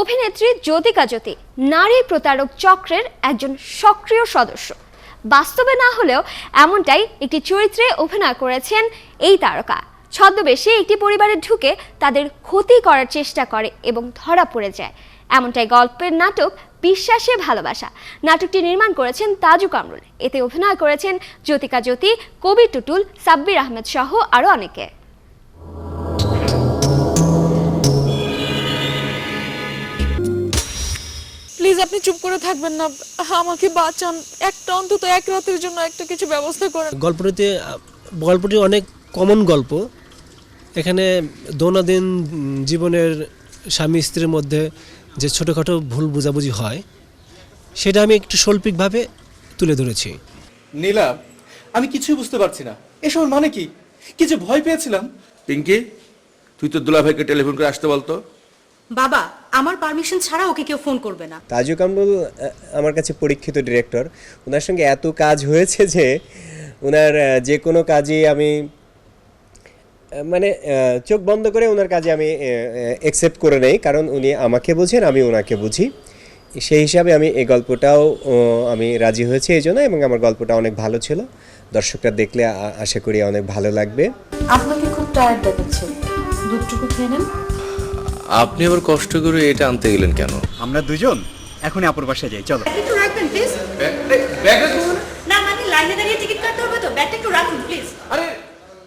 অভিনেত্রী জ্যোতিকা জ্যোতি, নারী প্রতারক চক্রের একজন সক্রিয় সদস্য। বাস্তবে না হলেও এমনটাই একটি চরিত্রে অভিনয় করেছেন এই তারকা। ছদ্মবেশে একটি পরিবারে ঢুকে তাদের ক্ষতি করার চেষ্টা করে এবং ধরা পড়ে যায়। এমনটাই গল্পের নাটক বিশ্বাসে ভালোবাসা। নাটকটি নির্মাণ করেছেন তাজু কামরুল। এতে অভিনয় করেছেন জ্যোতিকা জ্যোতি, কবির টুটুল, সাব্বির আহমেদ সহ আরও অনেকে। প্লিজ আপনি চুপ করে থাকবেন না। আমাকে বাঁচান। একটা অন্তত এক রাতের জন্য একটা কিছু ব্যবস্থা করেন। গল্পটিতে গল্পটি অনেক কমন গল্প। এখানে দৈনন্দিন জীবনের স্বামী স্ত্রীর মধ্যে যে ছোটোখাটো ভুল বোঝাবুঝি হয় সেটা আমি একটু শৈল্পিকভাবে তুলে ধরেছি। নীলা আমি কিছুই বুঝতে পারছি না। এসবের মানে কি? কিছু ভয় পেয়েছিলাম? পিঙ্কি তুই তো দুলাভাইকে টেলিফোন করে আসতে বলতো। বাবা আমার পারমিশন ছাড়া ওকে কেউ ফোন করবে না। তাজু কামরুল আমার কাছে পরীক্ষিত ডিরেক্টর ওনার সঙ্গে এত কাজ হয়েছে যে ওনার যে কোনো কাজে আমি মানে চোখ বন্ধ করে ওনার কাজে আমি অ্যাকসেপ্ট করে নেই কারণ উনি আমাকে বোঝেন আমি ওনাকে বুঝি। সেই হিসাবে আমি এই গল্পটাও আমি রাজি হয়েছি এই জন্য এবং আমার গল্পটা অনেক ভালো ছিল। দর্শকরা দেখলে আশা করি অনেক ভালো লাগবে। আপনাকে খুব টায়ার্ড দেখাচ্ছে। দুধটুকু খেয়ে নেন। আপনি আবার কষ্ট করে এটা আনতে গেলেন কেন? আমরা দুজন এখনই আপুর বাসায় যাই চলো। একটু রাখবেন প্লিজ না মানে লাইনে দাঁড়িয়ে টিকিট কাটতে হবে তো ব্যাগটা একটু রাখুন প্লিজ আরে